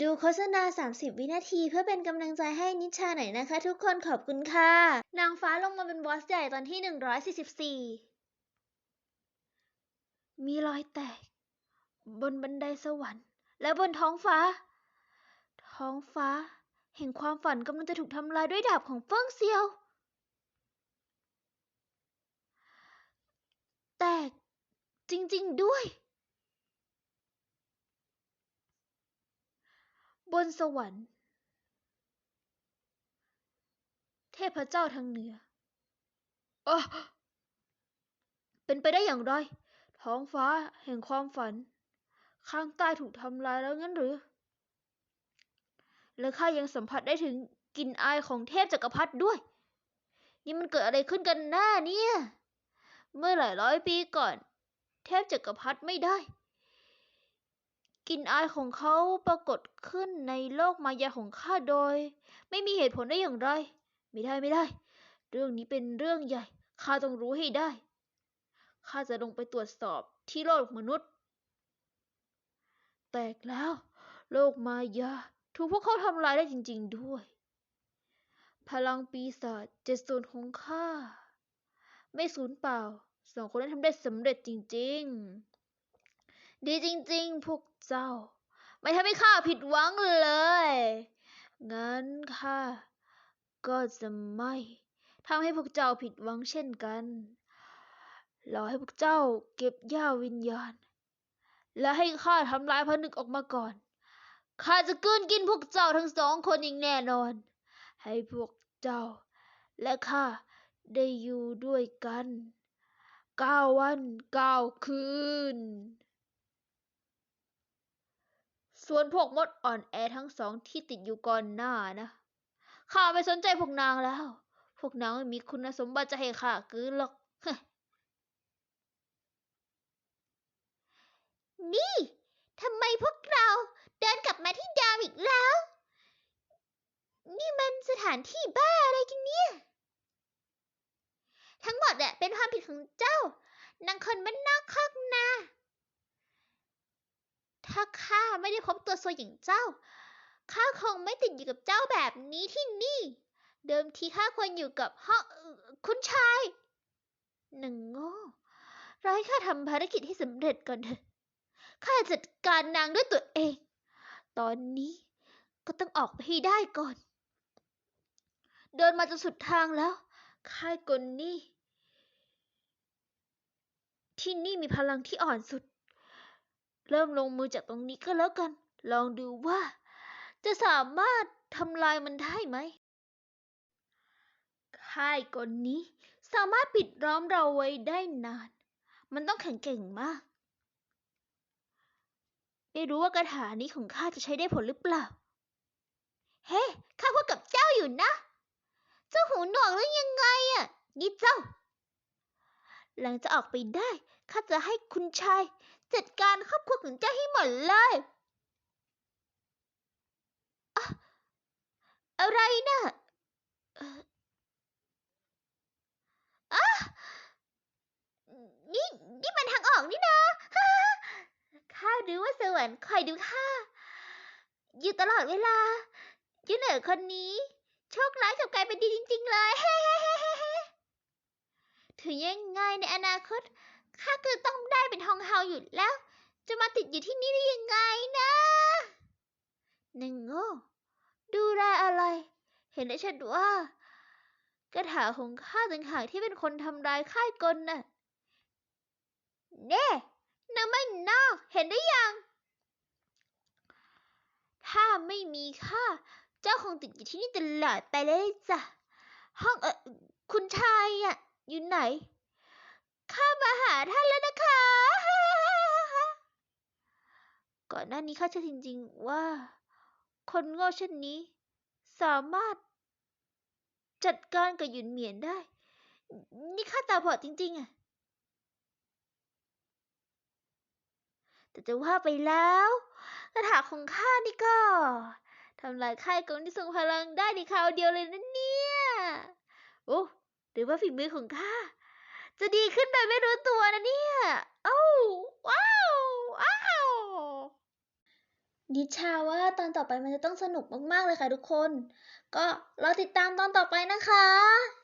ดูโฆษณา 30 วินาที เพื่อเป็นกำลังใจให้นิชาหน่อยนะคะ ทุกคนขอบคุณค่ะ นางฟ้าลงมาเป็นบอสใหญ่ตอนที่ 144 มีรอยแตก บนบันไดสวรรค์ และบนท้องฟ้า ท้องฟ้าแห่งความฝันกำลังจะถูกทำลายด้วยดาบของเฟิ่งเซียว แตกจริง ๆ ด้วย บนสวรรค์ เทพเจ้าทางเหนือออเป็นไปได้อย่างไร ท้องฟ้าแห่งความฝัน ข้างใต้ถูกทำลายแล้วงั้นหรือ และข้ายังสัมผัสได้ถึงกลิ่นอายของเทพจักรพรรดิด้วย นี่มันเกิดอะไรขึ้นกันแน่เนี่ย เมื่อหลายร้อยปีก่อน เทพจักรพรรดิไม่ได้ กลิ่นอายของเขาปรากฏขึ้นในโลกมายาของข้าโดย ไม่มีเหตุผลได้อย่างไร ไม่ได้ไม่ได้ เรื่องนี้เป็นเรื่องใหญ่ ข้าต้องรู้ให้ได้ ข้าจะลงไปตรวจสอบที่โลกมนุษย์ แตกแล้ว โลกมายา ถูกพวกเขาทำลายได้จริง ๆด้วย พลังปีศาจเจ็ดส่วนของข้า ไม่สูญเปล่า สองคนนั้นทำได้สำเร็จจริง ๆ ดีจริงๆ พวกเจ้า ไม่ทำให้ข้าผิดหวังเลย งั้นข้าก็จะไม่ทำให้พวกเจ้าผิดหวังเช่นกันรอให้พวกเจ้าเก็บย่าวิญญาณ และให้ข้าทำลายผนึกออกมาก่อน ข้าจะกืนกินพวกเจ้าทั้งสองคนอย่างแน่นอน ให้พวกเจ้า และข้าได้อยู่ด้วยกันเก้าวันเก้าคืน ส่วนพวกมดอ่อนแอทั้งสองที่ติดอยู่ก่อนหน้านะข้าไม่สนใจพวกนางแล้ว พวกนางไม่มีคุณสมบัติจะให้ข้ากืนหรอก นี่ทำไมพวกเราเดินกลับมาที่ดิมอีกแล้ว นี่มันสถานที่บ้าอะไรกันเนี่ย ทั้งหมดอะเป็นความผิดของเจ้า นางคนบ้นนอกคอกนา ถ้าข้าไม่ได้พบตัวโซอย่างเจ้า ข้าคงไม่ติดอยู่กับเจ้าแบบนี้ที่นี่ เดิมทีข้าควรอยู่กับห้องคุณชาย หนึ่งโง่รอให้ข้าทำภารกิจให้สำเร็จก่อนเถอะข้าจะจัดการนางด้วยตัวเอง ตอนนี้ก็ต้องออกไปให้ได้ก่อน เดินมาจนสุดทางแล้ว ค่ายกลนี่ ที่นี่มีพลังที่อ่อนสุด เริ่มลงมือจากตรงนี้ก็แล้วกัน ลองดูว่า จะสามารถทำลายมันได้ไหมค่ายกลนี้สามารถปิดล้อมเราไว้ได้นาน มันต้องแข็งแกร่งมาก ไม่รู้ว่ากระถานี้ของข้าจะใช้ได้ผลหรือเปล่า เฮ้ ข้าพูดกับเจ้าอยู่นะ เจ้าหูหนวกหรือยังไงอะนี่เจ้า หลังจะออกไปได้ ข้าจะให้คุณชาย จัดการครอบครัวของเจ้าให้หมดเลยอะอะไรนะเอ่ออะนี่นี่มันทางออกนี่นะข้ารู้ว่าสวรรค์คอยดูข้าอยู่ตลอดเวลายูเหนือคนนี้ โชคร้ายกับกลายเป็นดีจริง ๆ เลย ถึงยังไงในอนาคต ข้าก็ต้องได้เป็นทองเฮาอยู่แล้ว จะมาติดอยู่ที่นี่ได้ยังไงนะหนึ่งโง่ ดูแลอะไร เห็นได้ชัดว่ากระถาของข้าต่างหากที่เป็นคนทำร้ายค่ายกลน่ะ เน่นางไม่นอกเห็นได้ยัง ถ้าไม่มีข้า เจ้าคงติดอยู่ที่นี่ตลอดไปเลยจ้ะ ห้องเออคุณชายอะ อยู่ไหน ข้ามาหาท่านแล้วนะคะ ก่อนหน้านี้ข้าเชื่อจริงๆว่า คนโง่เช่นนี้ สามารถ จัดการกับหยุนเหมียนได้ นี่ข้าตาบอดจริงๆอะแต่จะว่าไปแล้วคาถาของข้านี่ก็ทำลายค่ายกองที่ทรงพลังได้ในคราวเดียวเลยนะเนี่ย โอ้ หรือว่าฝีมือของข้า จะดีขึ้นโดยไม่รู้ตัวนะเนี่ยโอ้าว้าว ว้าว ดิชาว่าตอนต่อไปมันจะต้องสนุกมาก ๆ เลยค่ะทุกคน ก็รอติดตามตอนต่อไปนะคะ